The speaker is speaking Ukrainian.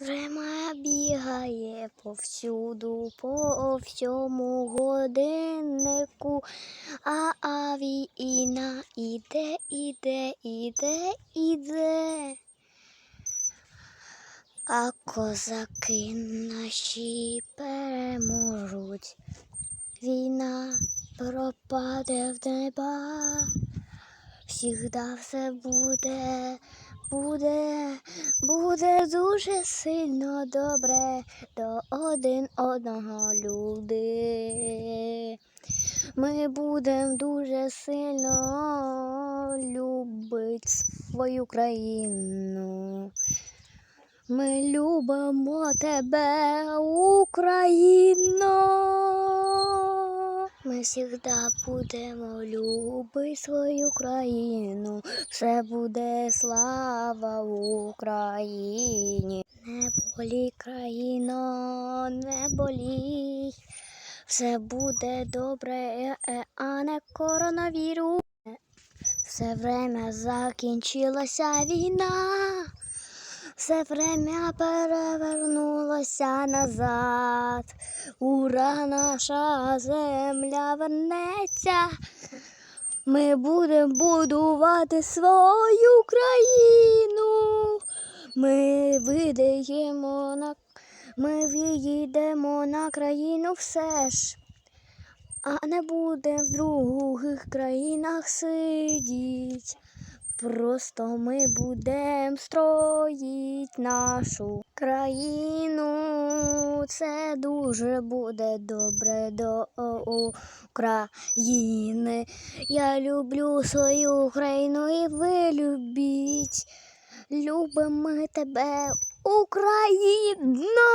Время бігає повсюду, по всьому годиннику, а, а війна іде, іде, іде, іде. А козаки наші переможуть. Війна пропаде в неба. Всігда все буде, буде, буде дуже сильно добре до один одного люди. Ми будемо дуже сильно любити свою країну. Ми любимо тебе, Україно. Ми завжди будемо любити свою країну. Все буде слава Україні. Не болій, країно, не болій. Все буде добре, а не коронавірус. Все время закінчилася війна. Все время перевернулося назад. Ура, наша земля вернеться. Ми будемо будувати свою країну. Ми видаємо на ми виїдемо на країну все ж. А не будемо в других країнах сидіть. Просто ми будемо строїть нашу країну. Це дуже буде добре до України. Я люблю свою країну і ви любіть. Любимо тебе, Україно!